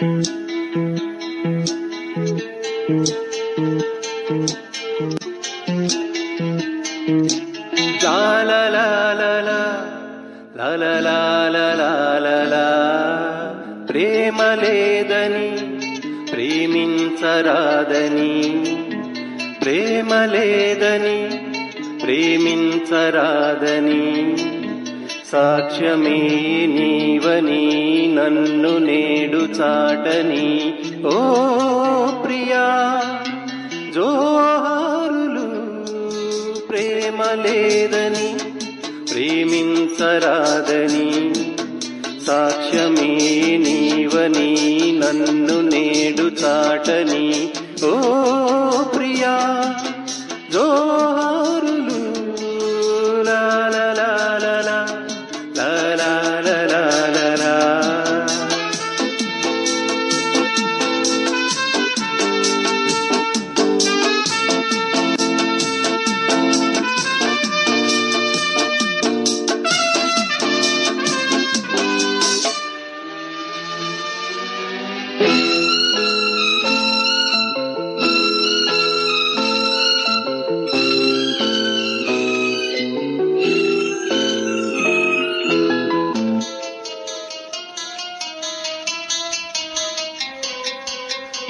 ప్రేమ లేదని ప్రేమించరాదని. ప్రేమ లేదని ప్రేమించరాదని. సాక్ష్యమే నీవని నన్ను నేడు చాటని. ఓ ప్రియా జోహారులు ప్రేమ లేదని ప్రేమించరాదని. సాక్ష్యమే నీవని నన్ను నేడు చాటని. ఓ ప్రియా జోహారు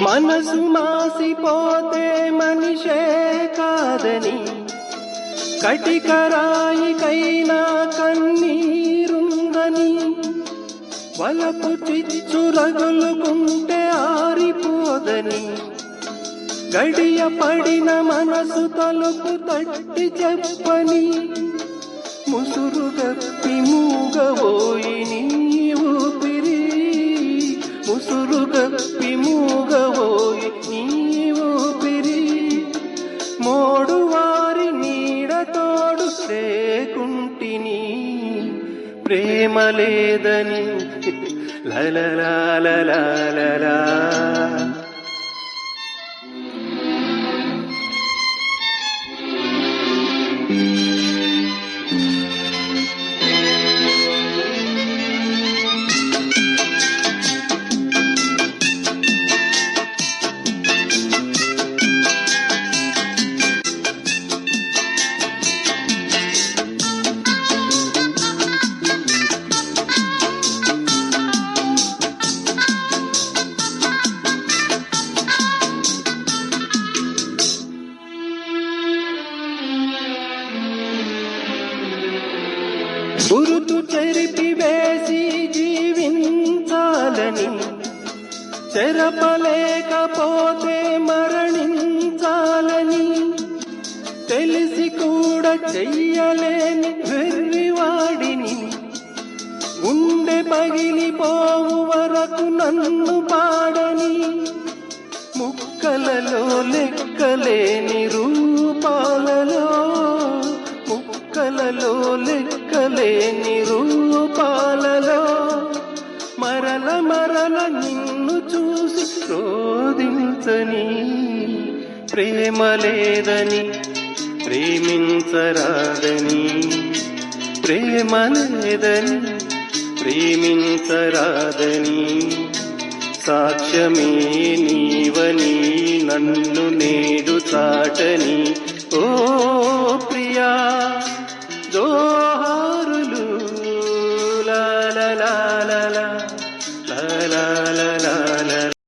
మనసు మాసిపోతే మనిషే కాదని కటికరాయికైనా కన్నీరుందని వలపు చిచ్చు రగులుకుంటే ఆరిపోదని గడియ పడిన మనసు తలుపు తట్టి చెప్పని ముసురు గప్పి మూగబోయి నీ ఊపిరి. ముసురు గప్పి మూ చూసేకుంటిని ప్రేమ లేదని. లలలాలలాలలా చెరిపి వేసి జీవించాలని. చెరపలేకపోతే మరణించాలని. తెలిసి కూడా చెయ్యలేని వెర్రివాడిని. గుండె పగిలిపోవు వరకు నన్ను పాడని. ముక్కలలో లెక్కలేని రూ లేని రూపాలలో మరల మరల నిన్ను చూసి శోధించని ప్రేమ లేదని ప్రేమించరాదని ప్రేమ లేదని ప్రేమించరాదని సాక్ష్యమే నీవని నన్ను నేడు చాటని. ఓ ప్రియా